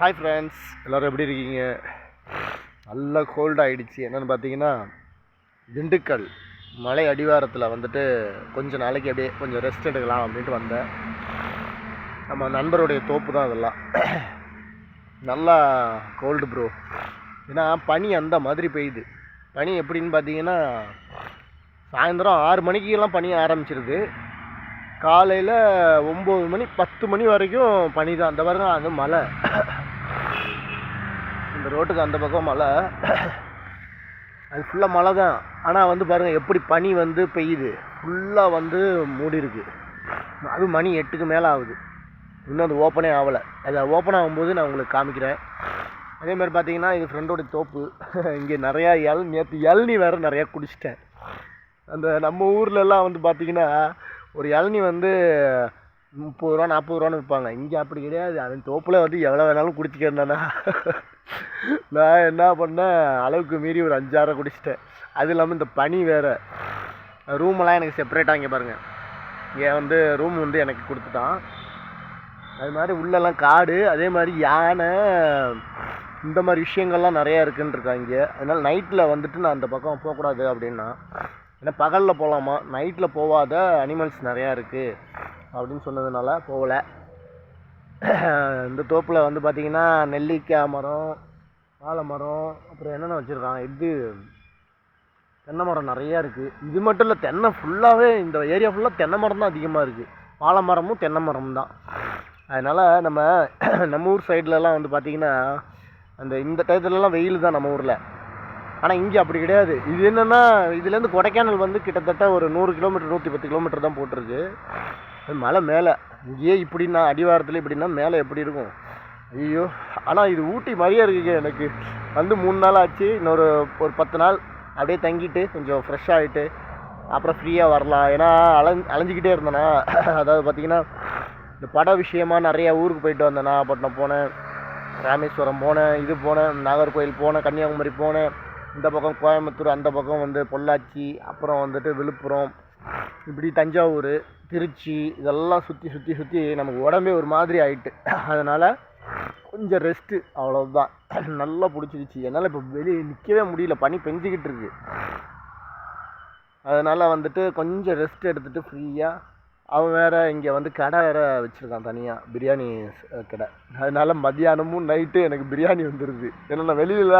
Hi friends எல்லோரும் எப்படி இருக்கீங்க? நல்லா கோல்ட் ஆகிடுச்சு என்னென்னு பார்த்தீங்கன்னா திண்டுக்கல் மலை அடிவாரத்தில் வந்துட்டு கொஞ்சம் நாளைக்கு அப்படியே கொஞ்சம் ரெஸ்ட் எடுக்கலாம் அப்படின்ட்டு வந்தேன். நம்ம நண்பருடைய தோப்பு தான் அதெல்லாம். நல்லா கோல்டு ப்ரோ ஏன்னா பனி அந்த மாதிரி பெய்யுது. பனி எப்படின்னு பார்த்தீங்கன்னா சாயந்தரம் ஆறு மணிக்கெல்லாம் பனி ஆரம்பிச்சிருது. காலையில் ஒம்பது மணி பத்து மணி வரைக்கும் பனி தான் அந்த பாருங்க அது மழை. இந்த ரோட்டுக்கு அந்த பக்கம் மழை. அது ஃபுல்லாக மழை தான். ஆனால் வந்து பாருங்கள் எப்படி பனி வந்து பெய்யுது. ஃபுல்லாக வந்து மூடி இருக்கு. அது மணி எட்டுக்கு மேலே ஆகுது. இன்னும் அது ஓப்பனே ஆகலை. அது ஓப்பன் ஆகும்போது நான் உங்களுக்கு காமிக்கிறேன். அதே மாதிரி பார்த்தீங்கன்னா இது ஃப்ரெண்டோட தோப்பு. இங்கே நிறையா இள நேற்று இளநி வேறு நிறையா குடிச்சிட்டேன். அந்த நம்ம ஊர்லெல்லாம் வந்து பார்த்திங்கன்னா ஒரு இளநி வந்து முப்பது ரூபா நாற்பது ரூபான்னு விற்பாங்க. இங்கே அப்படி கிடையாது. அவன் தோப்பில் வந்து எவ்வளோ வேணாலும் குடிச்சிக்கிறேன்னா நான் என்ன பண்ணேன்? அளவுக்கு மீறி ஒரு அஞ்சாறு குடிச்சிட்டேன். அது இல்லாமல் இந்த பனி வேறு. ரூமெல்லாம் எனக்கு செப்பரேட்டாக இங்கே பாருங்கள் இங்கே வந்து ரூம் வந்து எனக்கு கொடுத்துட்டான். அது மாதிரி உள்ளெல்லாம் காடு அதே மாதிரி யானை இந்த மாதிரி விஷயங்கள்லாம் நிறையா இருக்குன்னு இருக்காங்க இங்கே. அதனால் நைட்டில் வந்துட்டு நான் அந்த பக்கம் போகக்கூடாது அப்படின்னா ஏன்னா பகலில் போகலாமா நைட்டில் போகாத அனிமல்ஸ் நிறையா இருக்குது அப்படின்னு சொன்னதுனால போகல. இந்த தோப்பில் வந்து பார்த்திங்கன்னா நெல்லிக்காய் மரம் வாழை மரம் அப்புறம் என்னென்ன வச்சுருக்காங்க? இது தென்னை மரம் நிறையா இருக்குது இது மட்டும் இல்லை தென்னை ஃபுல்லாகவே இந்த ஏரியா ஃபுல்லாக தென்னை மரம் தான் அதிகமாக இருக்குது வாழை மரமும் தென்னை மரமும் தான். அதனால் நம்ம நம்ம ஊர் சைட்லலாம் வந்து பார்த்திங்கன்னா அந்த இந்த டயத்துலலாம் வெயில் தான் நம்ம ஊரில். ஆனால் இங்கே அப்படி கிடையாது. இது என்னென்னா இதுலேருந்து கொடைக்கானல் வந்து கிட்டத்தட்ட ஒரு நூறு கிலோமீட்டர் நூற்றி பத்து கிலோமீட்டர் தான் போட்டிருக்கு. மலை மேலே. இங்கேயே இப்படின்னா அடிவாரத்தில் இப்படின்னா மேலே எப்படி இருக்கும்? ஐயோ. ஆனால் இது ஊட்டி மாதிரியே இருக்குங்க எனக்கு. வந்து மூணு நாள் ஆச்சு இன்னொரு ஒரு பத்து நாள் அப்படியே தங்கிட்டு கொஞ்சம் ஃப்ரெஷ் ஆகிட்டு அப்புறம் ஃப்ரீயாக வரலாம். ஏன்னா அலைஞ் அலைஞ்சிக்கிட்டே இருந்தேனா. அதாவது பார்த்திங்கன்னா இந்த பட விஷயமா நிறையா ஊருக்கு போயிட்டு வந்தேன். நாகப்பட்டினம் போனேன் ராமேஸ்வரம் போனேன் இது போனேன் நாகர்கோயில் போனேன் கன்னியாகுமரி போனேன். இந்த பக்கம் கோயம்புத்தூர் அந்த பக்கம் வந்து பொள்ளாச்சி அப்புறம் வந்துட்டு விழுப்புரம் இப்படி தஞ்சாவூர் திருச்சி இதெல்லாம் சுற்றி சுற்றி சுற்றி நமக்கு உடம்பே ஒரு மாதிரி ஆயிட்டு. அதனால் கொஞ்சம் ரெஸ்ட்டு அவ்வளோதான் நல்லா பிடிச்சிருச்சு. என்னால் இப்போ வெளியே நிற்கவே முடியல. பனி பெஞ்சிக்கிட்டு இருக்கு. அதனால் வந்துட்டு கொஞ்சம் ரெஸ்ட் எடுத்துகிட்டு ஃப்ரீயாக அவன் வேறு இங்கே வந்து கடை வேறு வச்சுருக்கான் தனியாக பிரியாணி கடை. அதனால் மதியானமும் நைட்டு எனக்கு பிரியாணி வந்துடுது ஏன்னா நான் வெளியில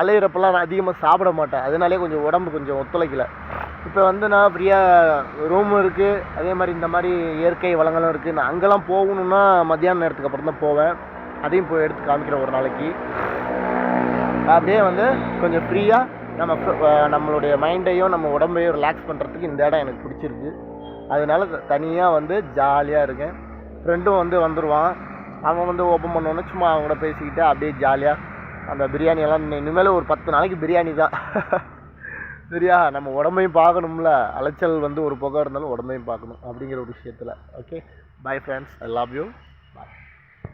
அலையிறப்பெல்லாம் நான் அதிகமாக சாப்பிட மாட்டேன். அதனாலே கொஞ்சம் உடம்பு கொஞ்சம் ஒத்துழைக்கலை. இப்போ வந்து நான் ஃப்ரீயாக ரூமும் இருக்குது அதே மாதிரி இந்த மாதிரி இயற்கை வளங்களும் இருக்குது நான் அங்கெல்லாம் போகணுன்னா மத்தியான நேரத்துக்கு அப்புறம் தான் போவேன். அதையும் போய் எடுத்து காமிக்கிறேன் ஒரு நாளைக்கு. அப்படியே வந்து கொஞ்சம் ஃப்ரீயாக நம்ம நம்மளுடைய மைண்டையும் நம்ம உடம்பையும் ரிலாக்ஸ் பண்ணுறதுக்கு இந்த இடம் எனக்கு பிடிச்சிருக்கு. அதனால தனியாக வந்து ஜாலியாக இருக்கேன். ஃப்ரெண்டும் வந்து வந்துடுவான் அவன் வந்து ஓப்பன் பண்ணோன்னே சும்மா அவங்க கூட பேசிக்கிட்டு அப்படியே ஜாலியாக அந்த பிரியாணியெல்லாம் இனிமேல் ஒரு பத்து நாளைக்கு பிரியாணி தான் சரியா? நம்ம உடம்பையும் பார்க்கணும்ல. அலைச்சல் வந்து ஒரு பக்கம் இருந்தாலும் உடம்பையும் பார்க்கணும் அப்படிங்கிற ஒரு விஷயத்தில். Okay bye friends I love you